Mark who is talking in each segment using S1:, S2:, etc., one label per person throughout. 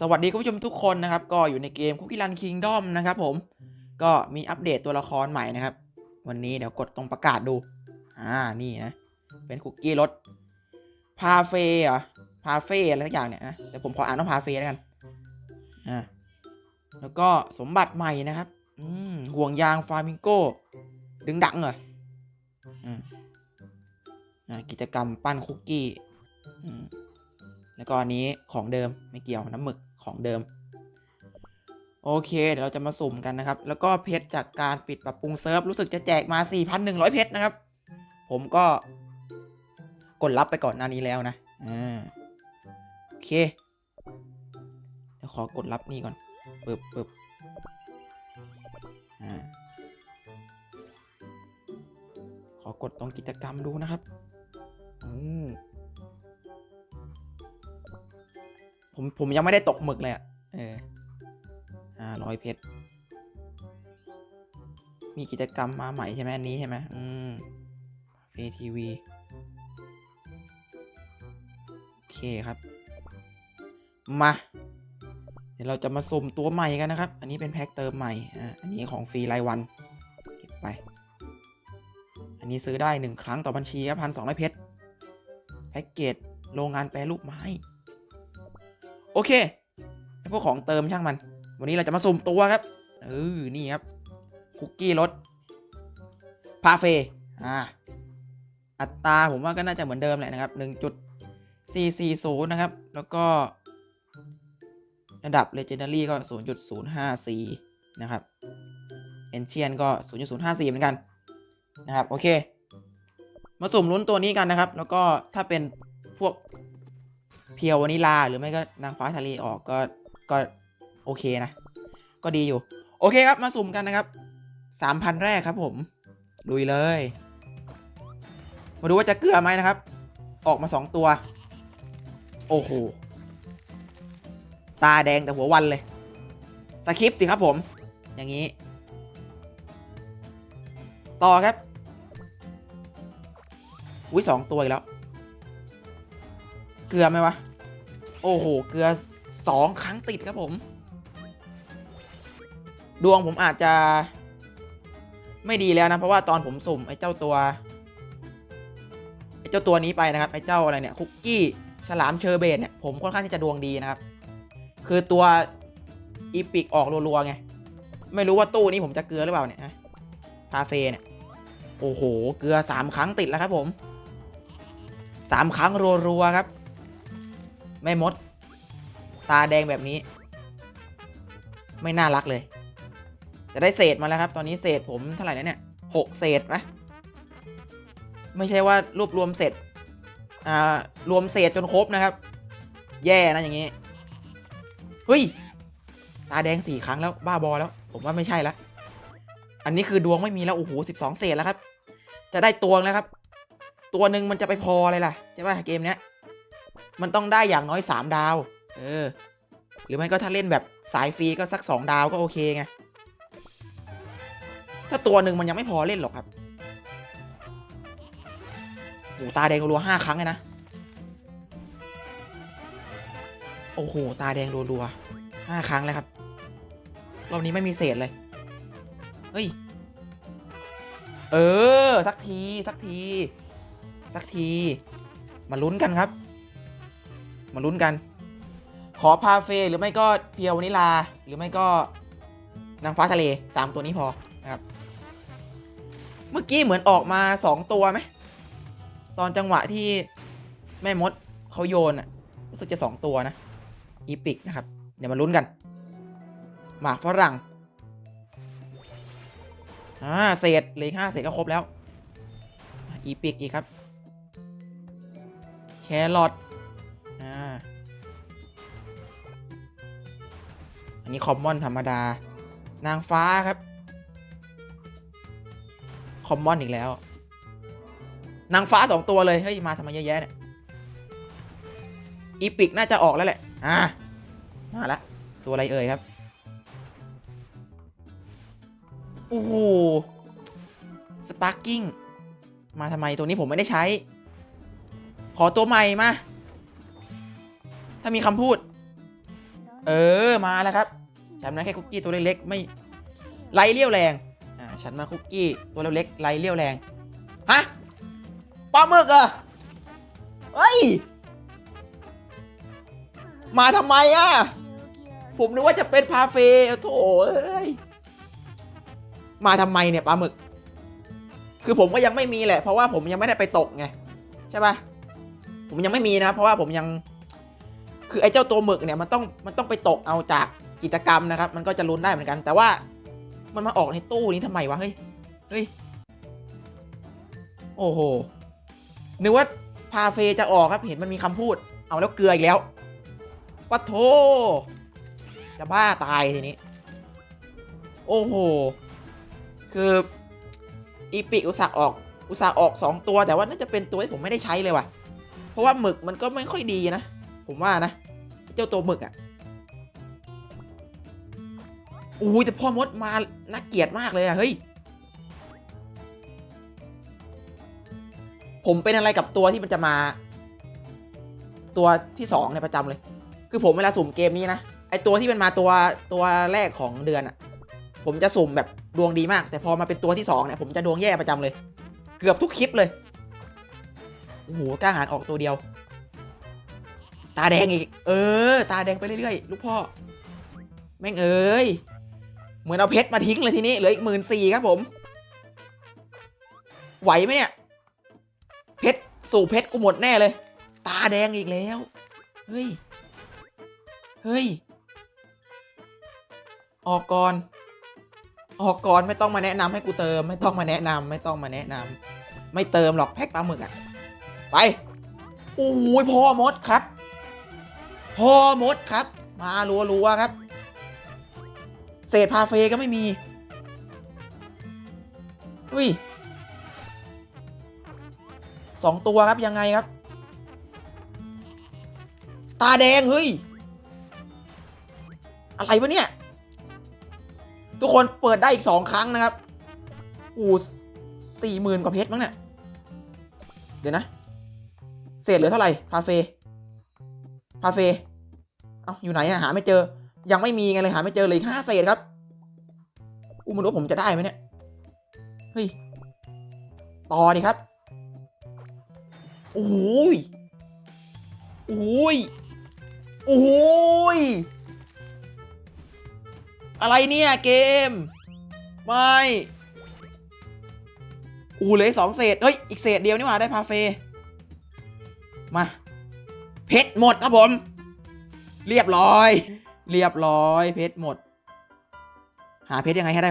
S1: สวัสดีคุณผู้ชมทุกคนนะครับ ก็อยู่ในเกมคุกกี้รันคิงดอมนะครับผมก็มีอัปเดตตัวละครใหม่นะครับ วันนี้เดี๋ยวกดตรงประกาศดู อ่านี่นะ เป็นคุกกี้รถพาเฟ่เหรอพาเฟ่อะไรสักอย่างเนี่ยนะแต่ผมขออ่านว่าพาเฟ่แล้วกันอ่าแล้วก็สมบัติใหม่นะครับ อืมห่วงยางฟามิงโก้ ดึงดังเหรออืมอ่ากิจกรรมปั้นคุกกี้อืม แล้วก็อันนี้ของเดิมไม่เกี่ยวน้ำหมึกของเดิม โอเคเดี๋ยวเราจะมาสุ่มกันนะครับ แล้วก็เพชรจากการปิดปรับปรุงเซิร์ฟรู้สึกจะแจกมา 4,100 เพชรนะครับ ผมก็กดรับไปก่อนหน้านี้แล้วนะอ่าโอเคเดี๋ยวขอกดรับนี่ก่อนปึ๊บปึ๊บอ่าขอกดตรงกิจกรรมดูนะครับอืม ผมผมยังไม่ได้ตกหมึกเลยอะเอออ่าร้อยเพชร มีกิจกรรมมาใหม่ใช่ไหมอันนี้ใช่ไหมอืมเฟทีวีโอเคครับ มา เดี๋ยวเราจะมาสุ่มตัวใหม่กันนะครับ อันนี้เป็นแพ็คเติมใหม่ อ่าอันนี้ของฟรีรายวัน เก็บไป อันนี้ซื้อได้หนึ่งครั้งต่อบัญชีครับพันสองร้อยเพชร แพ็กเกจโรงงานแปรรูปไม้ โอเคพวกของเติมช่างมัน วันนี้เราจะมาสุ่มตัวครับเออนี่ครับ คุกกี้รสพาเฟอ่าอัตราผมว่าก็น่าจะเหมือนเดิมแหละนะครับ1.440นะครับ แล้วก็ ระดับ Legendary ก็ 0.054 นะครับ Ancient ก็ 0.054 เหมือนกัน นะครับ โอเค มาสุ่มลุ้นตัวนี้กันนะครับ แล้วก็ถ้าเป็น เพียววานิลา หรือไม่ก็นางฟ้าทะเลออกก็ก็โอเคนะ ก็ดีอยู่ โอเคครับมาสุ่มกันนะครับสามพันแรกครับผมลุยเลย มาดูว่าจะเกลือไหมนะครับ ออกมาสองตัว โอ้โห ตาแดงแต่หัววันเลย สคริปต์สิครับผม อย่างนี้ ต่อครับ อุ้ยสองตัวอีกแล้ว เกลือไหมวะ โอ้โห เกลือสองครั้งติดครับผม ดวงผมอาจจะ ไม่ดีแล้วนะ เพราะว่าตอนผมสุ่มไอ้เจ้าตัว ไอ้เจ้าตัวนี้ไปนะครับ ไอ้เจ้าอะไรเนี่ย คุกกี้ฉลามเชอร์เบตเนี่ยผมค่อนข้างที่จะดวงดีนะครับ คือตัวอีพิกออกรัวๆไง ไม่รู้ว่าตู้นี้ผมจะเกลือหรือเปล่าเนี่ยคาเฟ่เนี่ย โอ้โห เกลือสามครั้งติดแล้วครับผมสามครั้งรัวๆครับ ไม่มด ตาแดงแบบนี้ ไม่น่ารักเลย จะได้เศษมาแล้วครับ ตอนนี้เศษผมเท่าไหร่แล้วเนี่ยหกเศษไหมไม่ใช่ว่ารวบรวมเสร็จอ่ารวมเศษจนครบนะครับ แย่นะอย่างนี้เฮ้ยตาแดงสี่ครั้งแล้วบ้าบอแล้ว ผมว่าไม่ใช่แล้วอันนี้คือดวงไม่มีแล้วโอ้โหสิบสองเศษแล้วครับ จะได้ตัวแล้วครับ ตัวหนึ่งมันจะไปพออะไรล่ะใช่ป่ะเกมเนี้ย มันต้องได้อย่างน้อยสามดาว เออ หรือไม่ก็ถ้าเล่นแบบสายฟรีก็สักสองดาวก็โอเคไง ถ้าตัวหนึ่งมันยังไม่พอเล่นหรอกครับโอ้ตาแดงรัวห้าครั้งเลยนะ โอ้โห ตาแดงรัวๆห้าครั้งแล้วครับ รอบนี้ไม่มีเศษเลย เฮ้ย เออ สักที สักที สักที มาลุ้นกันครับ มาลุ้นกัน ขอพาเฟหรือไม่ก็เพียววานิลา หรือไม่ก็นางฟ้าทะเลสามตัวนี้พอนะครับ เมื่อกี้เหมือนออกมาสองตัวไหมตอนจังหวะที่แม่มดเขาโยนอะรู้สึกจะสองตัวนะอีพิกนะครับ เดี๋ยวมาลุ้นกันหมากฝรั่งอ่าเศษเลยห้าเศษก็ครบแล้ว อีพิกอีกครับ แครอท นี้คอมมอนธรรมดา นางฟ้าครับ คอมมอนอีกแล้ว นางฟ้าสองตัวเลย เฮ้ย มาทำไมเยอะแยะเนี่ย อีพิกน่าจะออกแล้วแหละ อ่ามาละ ตัวอะไรเอ่ยครับ โอ้โห สปาร์กิ้ง มาทำไมตัวนี้ผมไม่ได้ใช้ ขอตัวใหม่มา ถ้ามีคำพูดเออ มาแล้วครับ ฉันมาแค่คุกกี้ตัวเล็กๆไม่ไรเลี้ยวแรงอ่าฉันมาคุกกี้ตัวเล็กๆไรเลี้ยวแรงฮะปลาหมึกเหรอเฮ้ยมาทำไมอะผมนึกว่าจะเป็นพาเฟ่โถเอ้ยมาทำไมเนี่ยปลาหมึก คือผมก็ยังไม่มีแหละ เพราะว่าผมยังไม่ได้ไปตกไงใช่ปะผมยังไม่มีนะ เพราะว่าผมยัง คือไอ้เจ้าตัวหมึกเนี่ยมันต้องมันต้องไปตกเอาจาก กิจกรรมนะครับ มันก็จะลุ้นได้เหมือนกัน แต่ว่ามันมาออกในตู้นี้ทำไมวะ เฮ้ย เฮ้ย โอ้โห นึกว่าพาเฟจะออกครับ เห็นมันมีคำพูด เอาแล้วเกลืออีกแล้วปะโท จะบ้าตายทีนี้ โอ้โห คือ อีปิอุตส่าห์ออก อุตส่าห์ออกสองตัว แต่ว่าน่าจะเป็นตัวที่ผมไม่ได้ใช้เลยว่ะ เพราะว่าหมึกมันก็ไม่ค่อยดีนะ ผมว่านะ เจ้าตัวหมึกอะ่ะ อุ้ยแต่พ่อมดมาน่าเกลียดมากเลยอะเฮ้ย ผมเป็นอะไรกับตัวที่มันจะมา ตัวที่สองในประจำเลย คือผมเวลาสุ่มเกมนี้นะ ไอตัวที่มันมาตัวตัวแรกของเดือนอะ่ะผมจะสุ่มแบบดวงดีมาก แต่พอมาเป็นตัวที่สองเนี่ยผมจะดวงแย่ประจำเลย เกือบทุกคลิปเลย โอ้โหกล้าหาญออกตัวเดียว ตาแดงอีก เออ ตาแดงไปเรื่อยๆ ลูกพ่อ แม่งเอ้ย เหมือนเอาเพชรมาทิ้งเลยทีนี้เหลืออีกหมื่นสี่ครับผม ไหวไหมเนี่ย เพชรสู่เพชรกูหมดแน่เลย ตาแดงอีกแล้ว เฮ้ย เฮ้ย ออกก่อน ออกก่อนไม่ต้องมาแนะนำให้กูเติม ไม่ต้องมาแนะนำไม่ต้องมาแนะนำไม่เติมหรอกแพ็คปลาหมึกอะไปโอ้ยพ่อมดครับ พ่อมดครับ มารัวๆครับ เศษพาเฟก็ไม่มี อุ้ยสองตัวครับยังไงครับ ตาแดง เฮ้ย อะไรวะเนี่ย ทุกคนเปิดได้อีกสองครั้งนะครับอู้สี่หมื่นกว่าเพชรมั้งเนี่ย เดี๋ยวนะ เศษเหลือเท่าไหร่พาเฟพาเฟ เอ้าอยู่ไหนอะหาไม่เจอ ยังไม่มีไงเลยหาไม่เจอเลยห้าเศษครับอู้มันรู้ว่าผมจะได้ไหมเนี่ย เฮ้ย ต่อดิครับ โอ้โหยโอ้โหยโอ้โหยอะไรเนี่ยเกม ไม่อูเลยสองเศษ เฮ้ย อีกเศษเดียวนี่หว่าได้พาเฟ มา เพชรหมดครับผม เรียบร้อย เรียบร้อยเพชรหมด หาเพชรยังไงให้ได้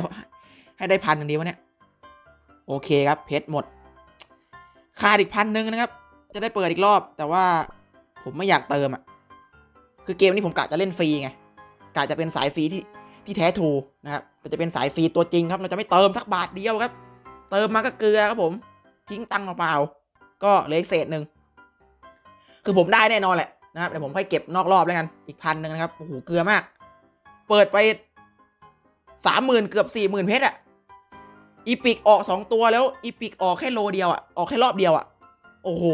S1: ให้ได้พันหนึ่งดีวะเนี่ย โอเคครับเพชรหมด ขาดอีกพันหนึ่งนะครับ จะได้เปิดอีกรอบ แต่ว่าผมไม่อยากเติมอะ คือเกมนี้ผมกะจะเล่นฟรีไง กะจะเป็นสายฟรีที่ที่แท้ทูนะครับมันจะเป็นสายฟรีตัวจริงครับ เราจะไม่เติมสักบาทเดียวครับ เติมมาก็เกลือครับผม ทิ้งตังค์เปล่าก็เหลืออีกเศษหนึ่ง คือผมได้แน่นอนแหละ นะครับเดี๋ยวผมค่อยเก็บนอกรอบแล้วกันอีกพันหนึ่งนะครับโอ้โหเกลือมาก เปิดไปสามหมื่นเกือบสี่หมื่นเพชรอะอีพิกออกสองตัวแล้วอีพิกออกแค่โลเดียวอะออกแค่รอบเดียวอะโอ้โห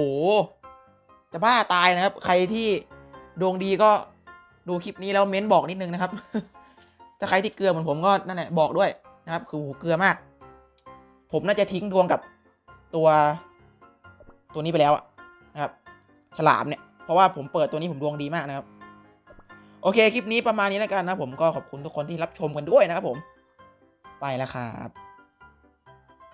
S1: จะบ้าตายนะครับ ใครที่ดวงดีก็ดูคลิปนี้แล้วเม้นบอกนิดนึงนะครับ ถ้าใครที่เกลือเหมือนผมก็นั่นแหละบอกด้วยนะครับ คือโอ้โหเกลือมาก ผมน่าจะทิ้งดวงกับตัวตัวนี้ไปแล้วอะนะครับ ฉลามเนี่ย เพราะว่าผมเปิดตัวนี้ผมดวงดีมากนะครับ โอเคคลิปนี้ประมาณนี้แล้วกันนะผมก็ขอบคุณทุกคนที่รับชมกันด้วยนะครับผม ไปแล้วครับ